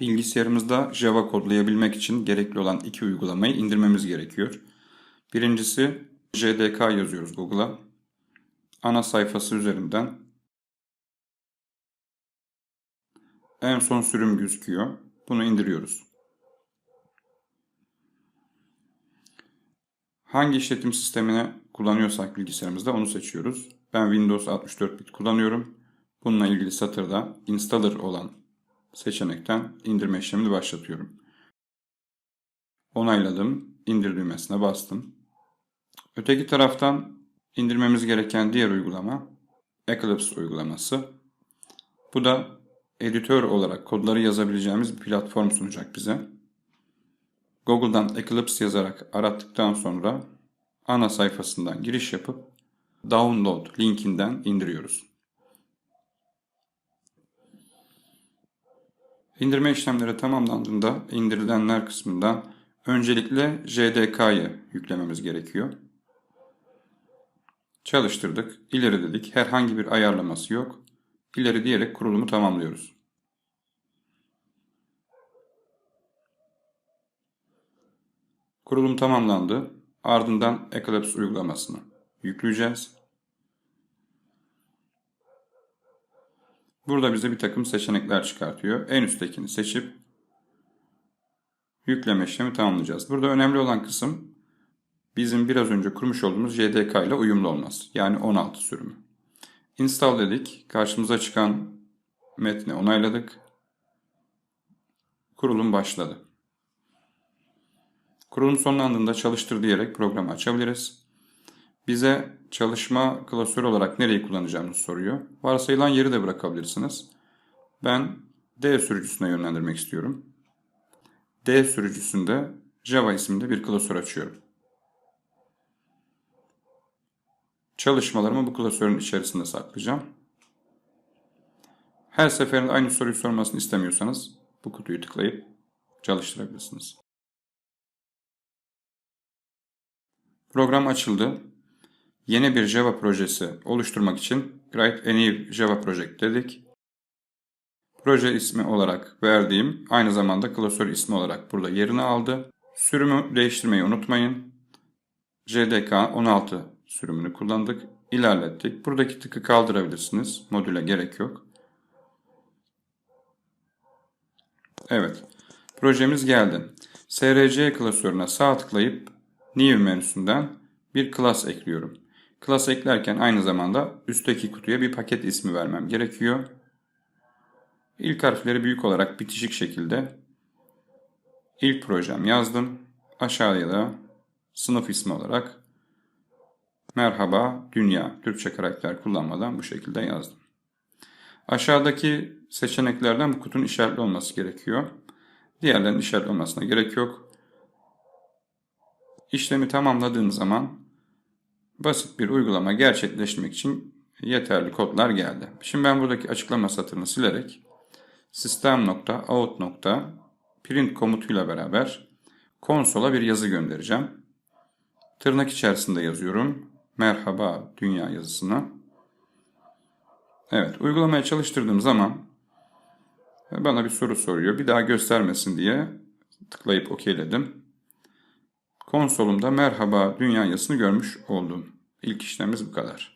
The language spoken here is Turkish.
Bilgisayarımızda Java kodlayabilmek için gerekli olan iki uygulamayı indirmemiz gerekiyor. Birincisi JDK yazıyoruz Google'a. Ana sayfası üzerinden en son sürüm gözüküyor. Bunu indiriyoruz. Hangi işletim sistemine kullanıyorsak bilgisayarımızda onu seçiyoruz. Ben Windows 64 bit kullanıyorum. Bununla ilgili satırda installer olan seçenekten indirme işlemini başlatıyorum. Onayladım. İndir düğmesine bastım. Öteki taraftan indirmemiz gereken diğer uygulama Eclipse uygulaması. Bu da editör olarak kodları yazabileceğimiz bir platform sunacak bize. Google'dan Eclipse yazarak arattıktan sonra ana sayfasından giriş yapıp download linkinden indiriyoruz. İndirme işlemleri tamamlandığında indirilenler kısmından öncelikle JDK'yı yüklememiz gerekiyor. Çalıştırdık, ileri dedik. Herhangi bir ayarlaması yok. İleri diyerek kurulumu tamamlıyoruz. Kurulum tamamlandı. Ardından Eclipse uygulamasını yükleyeceğiz. Burada bize bir takım seçenekler çıkartıyor. En üsttekini seçip yükleme işlemi tamamlayacağız. Burada önemli olan kısım bizim biraz önce kurmuş olduğumuz JDK ile uyumlu olması. Yani 16 sürümü. Install dedik. Karşımıza çıkan metni onayladık. Kurulum başladı. Kurulum sonlandığında çalıştır diyerek programı açabiliriz. Bize çalışma klasörü olarak nereyi kullanacağımızı soruyor. Varsayılan yeri de bırakabilirsiniz. Ben D sürücüsüne yönlendirmek istiyorum. D sürücüsünde Java isimli bir klasör açıyorum. Çalışmalarımı bu klasörün içerisinde saklayacağım. Her seferinde aynı soruyu sormasını istemiyorsanız bu kutuyu tıklayıp çalıştırabilirsiniz. Program açıldı. Yeni bir Java projesi oluşturmak için Create a new Java project dedik. Proje ismi olarak verdiğim aynı zamanda klasör ismi olarak burada yerini aldı. Sürümü değiştirmeyi unutmayın. JDK 16 sürümünü kullandık. İlerlettik. Buradaki tıkı kaldırabilirsiniz. Modüle gerek yok. Evet. Projemiz geldi. SRC klasörüne sağ tıklayıp New menüsünden bir class ekliyorum. Class eklerken aynı zamanda üstteki kutuya bir paket ismi vermem gerekiyor. İlk harfleri büyük olarak bitişik şekilde ilk projem yazdım. Aşağıya da sınıf ismi olarak merhaba dünya Türkçe karakter kullanmadan bu şekilde yazdım. Aşağıdaki seçeneklerden bu kutunun işaretli olması gerekiyor. Diğerlerinin işaretli olmasına gerek yok. İşlemi tamamladığım zaman basit bir uygulama gerçekleştirmek için yeterli kodlar geldi. Şimdi ben buradaki açıklama satırını silerek system.out.print komutuyla beraber konsola bir yazı göndereceğim. Tırnak içerisinde yazıyorum. Merhaba dünya yazısını. Evet uygulamaya çalıştırdığım zaman bana bir soru soruyor. Bir daha göstermesin diye tıklayıp okeyledim. Konsolumda merhaba dünya yazısını görmüş oldum. İlk işlemimiz bu kadar.